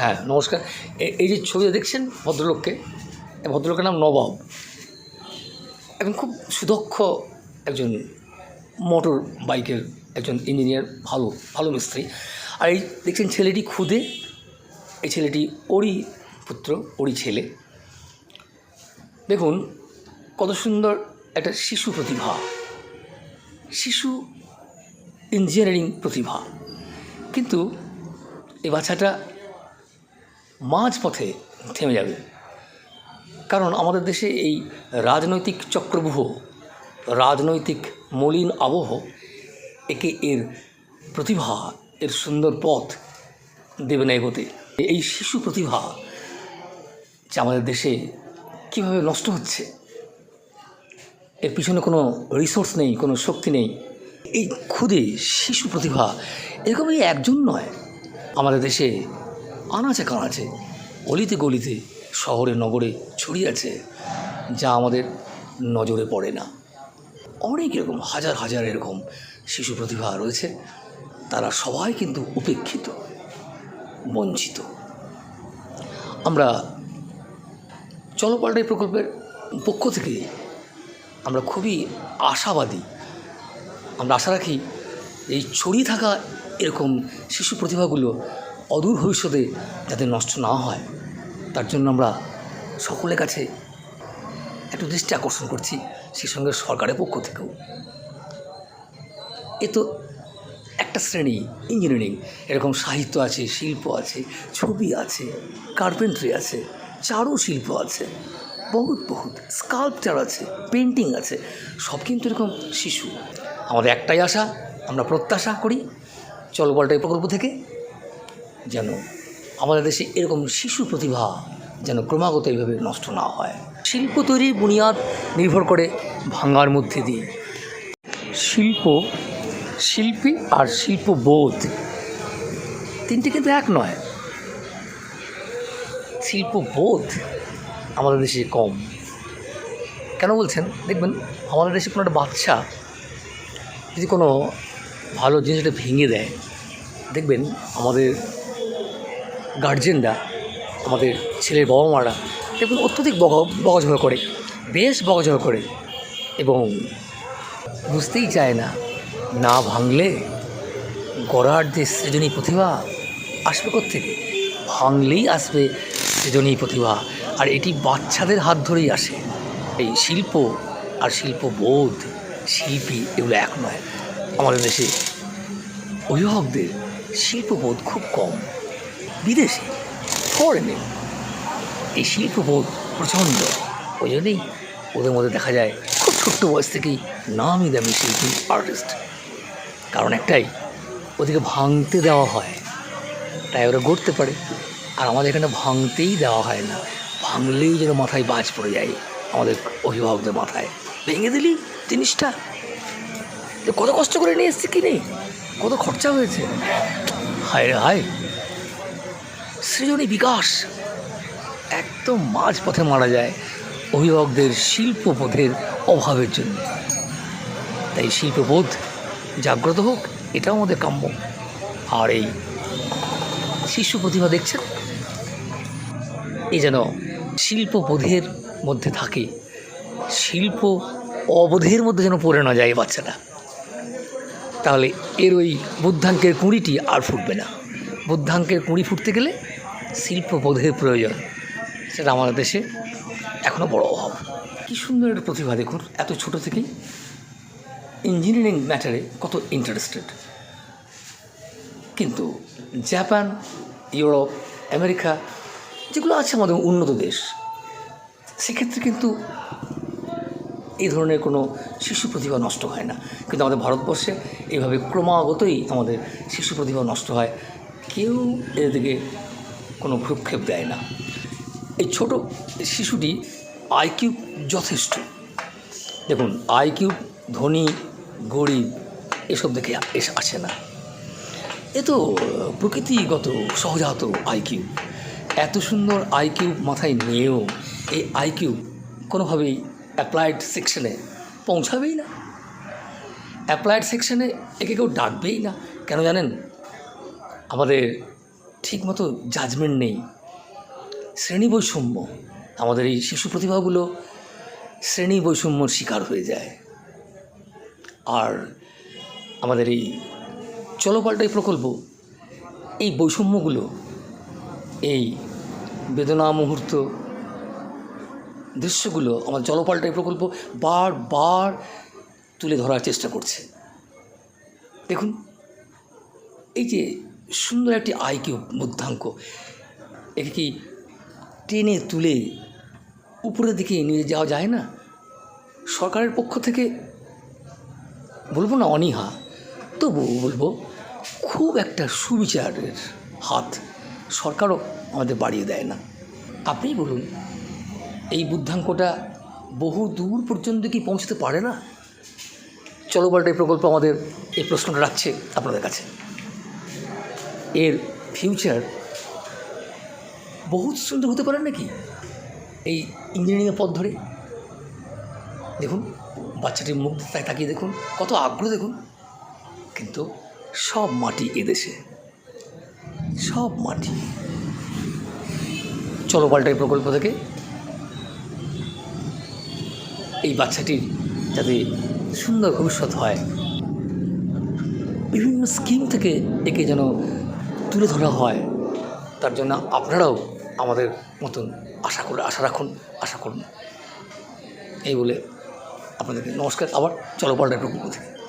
হ্যাঁ নমস্কার। এই যে ছবি দেখছেন ভদ্রলোককে? ভদ্রলোকের নাম নবাব। একজন খুব সুদক্ষ একজন মোটর বাইকের একজন ইঞ্জিনিয়ার, ভালো ভালো মিস্ত্রি। আর এই দেখছেন ছেলেটি খুদে এই ছেলেটি ওরই পুত্র, ওরই ছেলে। দেখুন, কত সুন্দর একটা শিশু প্রতিভা। শিশু ইঞ্জিনিয়ারিং প্রতিভা। কিন্তু এই বাচ্চাটা মাঝপথে থেমে যাবে। কারণ আমাদের দেশে এই রাজনৈতিক চক্রবুহ, রাজনৈতিক মলিন আবহ, একে এর প্রতিভা, এর সুন্দর পথ দেবে না এগোতে। এই শিশু প্রতিভা যে আমাদের দেশে কীভাবে নষ্ট হচ্ছে, এর পিছনে কোনো রিসোর্স নেই, কোনো শক্তি নেই। এই খুদে শিশু প্রতিভা এরকমই একজন নয়। আমাদের দেশে আনাচে কানাচে, অলিতে গলিতে, শহরে নগরে ছড়িয়ে আছে, যা আমাদের নজরে পড়ে না। অনেক এরকম, হাজার হাজার এরকম শিশু প্রতিভা রয়েছে। তারা সবাই কিন্তু উপেক্ষিত, বঞ্চিত। আমরা চলপাল্টাই প্রকল্পের পক্ষ থেকে আমরা খুবই আশাবাদী। আমরা আশা রাখি এই ছড়িয়ে থাকা এরকম শিশু প্রতিভাগুলো অদূর ভবিষ্যতে যাতে নষ্ট না হয়, তার জন্য আমরা সকলের কাছে একটু দৃষ্টি আকর্ষণ করছি সেই সঙ্গে সরকারের পক্ষ থেকেও। এ তো একটা শ্রেণি ইঞ্জিনিয়ারিং এরকম সাহিত্য আছে, শিল্প আছে, ছবি আছে কার্পেন্ট্রি আছে, চারু শিল্প আছে, বহুত বহুত স্কাল্পচার আছে পেন্টিং আছে, সব কিন্তু এরকম শিশু। আমাদের একটাই আশা, আমরা প্রত্যাশা করি চলবলটাই প্রকল্প থেকে যেন আমাদের দেশে এরকম শিশু প্রতিভা যেন ক্রমাগত এইভাবে নষ্ট না হয়। শিল্প তৈরির বুনিয়াদ নির্ভর করে ভাঙার মধ্যে দিয়ে। শিল্প, শিল্পী আর শিল্পবোধ তিনটে কিন্তু এক নয়। শিল্পবোধ আমাদের দেশে কম। কেন বলছেন? দেখবেন, আমাদের দেশে কোনো একটা বাচ্চা যদি কোনো ভালো জিনিসটা ভেঙে দেয়, দেখবেন আমাদের গার্জেনরা, আমাদের ছেলের বাবা মারা দেখবেন অত্যধিক বকা বকাঝকা করে, বেশ বকাঝকা করে এবং বুঝতেই চায় না না ভাঙলে গড়ার যে সৃজনী প্রতিভা আসবে থেকে ভাঙলেই আসবে সৃজনী প্রতিভা, আর এটি বাচ্চাদের হাত ধরেই আসে। এই শিল্প আর শিল্পবোধ, শিল্পী এগুলো এক নয়। আমাদের দেশে অভিভাবকদের শিল্পবোধ খুব কম। বিদেশে ফরেনে এই শিল্পবোধ প্রচণ্ড। ওই জন্যই ওদের মধ্যে দেখা যায়, খুব ছোট্ট বয়স থেকেই নামি দামি শিল্পী আর্টিস্ট কারণ একটাই, ওদেরকে ভাঙতে দেওয়া হয়। তাই ওরা গড়তে পারে। আর আমাদের এখানে ভাঙতেই দেওয়া হয় না। ভাঙলেই যেন মাথায় বাজ পড়ে যায়, আমাদের অভিভাবকদের মাথায়। ভেঙে দিলি জিনিসটা কত কষ্ট করে নিয়ে এসছে কি নেই? কত খরচা হয়েছে? হায় রে হায়! সৃজনী বিকাশ। একদম মাঝ পথে মারা যায় অভিভাবকদের শিল্পবোধের অভাবের জন্য। তাই শিল্পবোধ জাগ্রত হোক, এটাও আমাদের কাম্য। আর এই শিশু প্রতিভা দেখছেন? এই যেন শিল্পবোধের মধ্যে থাকে। শিল্প অবোধের মধ্যে যেন পড়ে না যায় বাচ্চাটা। তাহলে এর ওই বুদ্ধাঙ্কের কুঁড়িটি আর ফুটবে না। বুদ্ধাঙ্কের কুঁড়ি ফুটতে গেলে শিল্পবোধের প্রয়োজন। সেটা আমাদের দেশে এখনও বড় অভাব। কী সুন্দর একটা প্রতিভা দেখুন, এত ছোট থেকেই। ইঞ্জিনিয়ারিং ম্যাটারে কত ইন্টারেস্টেড কিন্তু জাপান, ইউরোপ, আমেরিকা যেগুলো আছে আমাদের উন্নত দেশ, সেক্ষেত্রে কিন্তু এই ধরনের কোনো শিশু প্রতিভা নষ্ট হয় না। কিন্তু আমাদের ভারতবর্ষে এইভাবে ক্রমাগতই আমাদের শিশু প্রতিভা নষ্ট হয়। কেউ এদিকে কোনো ভ্রুক্ষেপ দেয় না। এই ছোট শিশুটি আইকিউ যথেষ্ট। দেখুন আইকিউ ধনী, গরিব, এসব দেখে আসে না। এ তো প্রকৃতিগত সহজাত আইকিউ এত সুন্দর আইকিউ মাথায় নিয়েও এই আইকিউ কোনোভাবেই অ্যাপ্লাইড সেকশনে পৌঁছাবেই না। অ্যাপ্লাইড সেকশনে একে কেউ ডাকবেই না। কেন জানেন? আমাদের ঠিকমতো জাজমেন্ট নেই। শ্রেণি বৈষম্য, আমাদের এই শিশু প্রতিভাগুলো শ্রেণি বৈষম্যর শিকার হয়ে যায়। আর আমাদের এই চলপাল্টাই প্রকল্প, এই বৈষম্যগুলো, এই বেদনা মুহূর্ত দৃশ্যগুলো আমার জলপাল্টাই প্রকল্প বারবার তুলে ধরার চেষ্টা করছে। দেখুন, এই যে সুন্দর একটি আইকিউ বুদ্ধাঙ্ক। একে কি টেনে তুলে উপরের দিকে নিয়ে যাওয়া যায় না? সরকারের পক্ষ থেকে বলব না অনীহা তবু বলব, খুব একটা সুবিচারের হাত সরকারও আমাদের বাড়িয়ে দেয় না। আপনিই বলুন, এই বুদ্ধাঙ্কটা বহু দূর পর্যন্ত কি পৌঁছতে পারে না? চলো পাল্টাই প্রকল্প আমাদের এই প্রশ্নটা রাখছে আপনাদের কাছে। এর ফিউচার বহুত সুন্দর হতে পারে নাকি? এই ইঞ্জিনিয়ারিংয়ের পথ ধরে। দেখুন, বাচ্চাটির মুখ তাই তাকিয়ে দেখুন, কত আগ্রহ দেখুন। কিন্তু সব মাটি এদেশে। সব মাটি। চলো পাল্টাই প্রকল্প থেকে। এই বাচ্চাটির যাতে সুন্দর ভবিষ্যৎ হয়। বিভিন্ন স্কিম থেকে একে যেন তুলে ধরা হয়, তার জন্য আপনারাও আমাদের মতন আশা করে, আশা রাখুন, আশা করুন। এই বলে আপনাদেরকে নমস্কার। আবার চলো পাল্টা প্রকল্প থেকে।